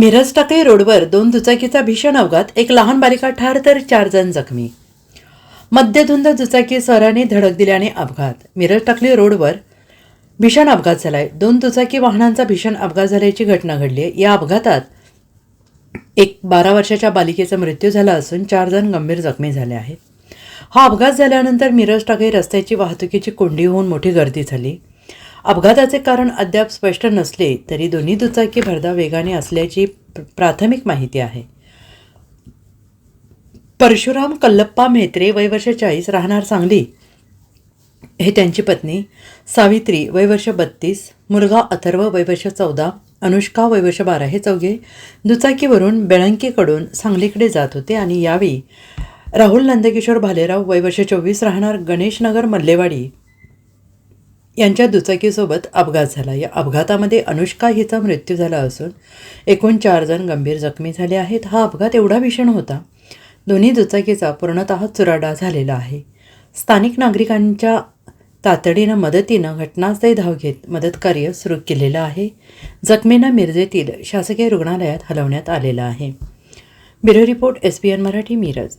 मिरज टाकळी रोडवर दोन दुचाकीचा भीषण अपघात एक लहान बालिका ठार तर चार जण जखमी. मध्यधुंद दुचाकी सरांनी धडक दिल्याने अपघात. मिरज टाकळी रोडवर भीषण अपघात झालाय. दोन दुचाकी वाहनांचा भीषण अपघात झाल्याची घटना घडली आहे या अपघातात एक बारा वर्षाच्या बालिकेचा मृत्यू झाला असून चार जण गंभीर जखमी झाले आहेत. हा अपघात झाल्यानंतर मिरज टाकळी रस्त्याची वाहतुकीची कोंडी होऊन मोठी गर्दी झाली. अपघाताचे कारण अद्याप स्पष्ट नसले तरी दोन्ही दुचाकी भरधाव वेगाने असल्याची प्र- प्राथमिक माहिती आहे. परशुराम कल्लप्पा म्हेत्रे वय वर्ष चाळीस राहणार सांगली. हे त्यांची पत्नी. सावित्री वय वर्ष बत्तीस. मुलगा अथर्व वय वर्ष चौदा. अनुष्का वय वर्ष बारा हे चौघे. दुचाकीवरून बेळंकीकडून सांगलीकडे जात होते आणि यावेळी राहुल नंदकिशोर भालेराव वय वर्ष चोवीस राहणार गणेशनगर मल्लेवाडी. यांच्या दुचाकीसोबत अपघात झाला. या अपघातामध्ये अनुष्का हिचा मृत्यू झाला असून एकूण चार जण गंभीर जखमी झाले आहेत. हा अपघात एवढा भीषण होता. दोन्ही दुचाकीचा पूर्णतः चुराडा झालेला आहे. स्थानिक नागरिकांच्या तातडीनं मदतीनं घटनास्थळी धाव घेत मदतकार्य सुरू केलेलं आहे. जखमींना मिरजेतील शासकीय रुग्णालयात हलवण्यात आलेलं आहे. Bureau report S B N Marathi Miraj.